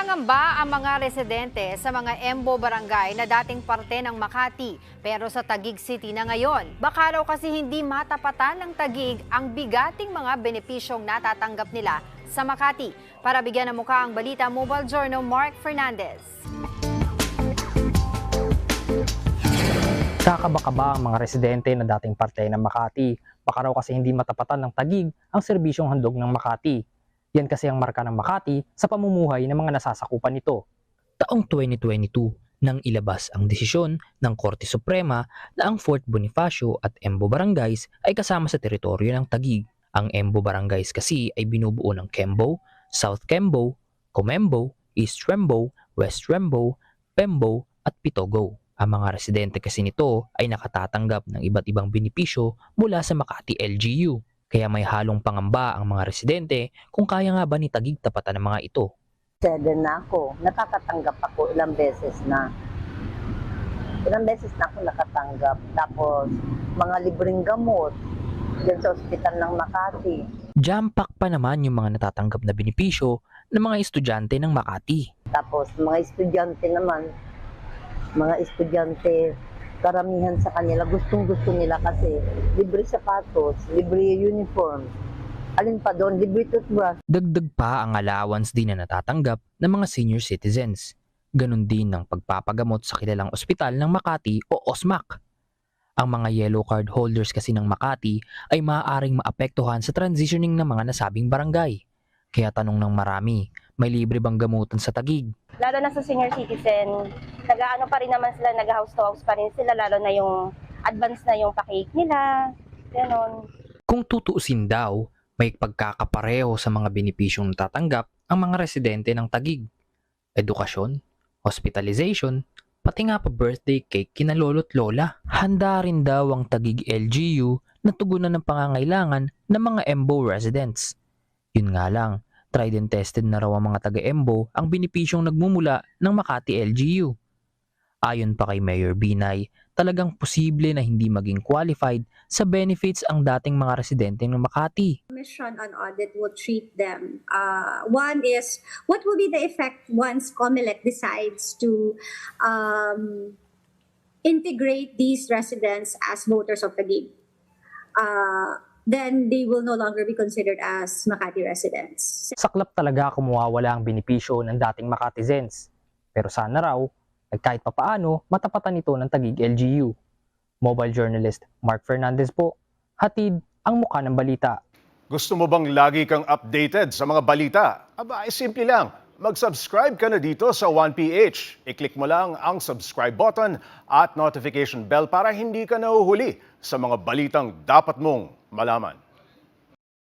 Nangangamba ang mga residente sa mga Embo Barangay na dating parte ng Makati pero sa Taguig City na ngayon. Baka raw kasi hindi matapatan ng Taguig ang bigating mga benepisyong natatanggap nila sa Makati. Para bigyan ng mukha ang balita, Mobile Journal Mark Fernandez. Kakaba-kaba ang mga residente na dating parte ng Makati. Baka raw kasi hindi matapatan ng tagig ang serbisyong handog ng Makati. Yan kasi ang marka ng Makati sa pamumuhay ng mga nasasakupan nito. Taong 2022 nang ilabas ang desisyon ng Korte Suprema na ang Fort Bonifacio at Embo Barangays ay kasama sa teritoryo ng Tagig. Ang Embo Barangays kasi ay binubuo ng Kembo, South Kembo, Comembo, East Rembo, West Rembo, Pembo at Pitogo. Ang mga residente kasi nito ay nakatatanggap ng iba't ibang benepisyo mula sa Makati LGU. Kaya may halong pangamba ang mga residente kung kaya nga ba ni Tagig tapatan ng mga ito. Seven na ako. Nakakatanggap ako ilang beses na. Ilang beses na ako nakatanggap. Tapos, mga libreng gamot dyan sa ospital ng Makati. Jam-pack pa naman yung mga natatanggap na benepisyo ng mga estudyante ng Makati. Tapos, mga estudyante naman, mga estudyante, karamihan sa kanila, gustong-gusto nila kasi libre sapatos, libre uniform. Alin pa doon, libre toothbrush. Dagdag pa ang allowance din na natatanggap ng mga senior citizens. Ganon din ng pagpapagamot sa kilalang ospital ng Makati o OSMAC. Ang mga yellow card holders kasi ng Makati ay maaaring maapektuhan sa transitioning ng mga nasabing barangay. Kaya tanong ng marami, may libre bang gamutan sa Tagig? lalo na sa senior citizen, nag-ano pa rin naman sila, nag-house to house pa rin sila, lalo na yung advance na yung pakik nila, ganon. Kung tutuusin daw, may pagkakapareho sa mga benepisyong natatanggap ang mga residente ng Tagig. Edukasyon, hospitalization, pati nga pa birthday cake kina lolo't lola. Handa rin daw ang Tagig LGU na tugunan ng pangangailangan ng mga Embo residents. Yun nga lang, tried and tested na raw ang mga taga-Embo ang benepisyong nagmumula ng Makati LGU. Ayon pa kay Mayor Binay, talagang posible na hindi maging qualified sa benefits ang dating mga residente ng Makati. Commission on Audit will treat them. Uh, one is what will be the effect once COMELEC decides to um, integrate these residents as voters of the game? Uh, then they will no longer be considered as Makati residents. Saklap talaga kung mawawala ang benepisyo ng dating Makatizens. Pero sana raw, ay kahit papaano, matapatan ito ng tagig LGU. Mobile journalist Mark Fernandez po, hatid ang muka ng balita. Gusto mo bang lagi kang updated sa mga balita? Aba, ay simple lang. Mag-subscribe ka na dito sa 1PH. I-click mo lang ang subscribe button at notification bell para hindi ka nahuhuli sa mga balitang dapat mong malaman.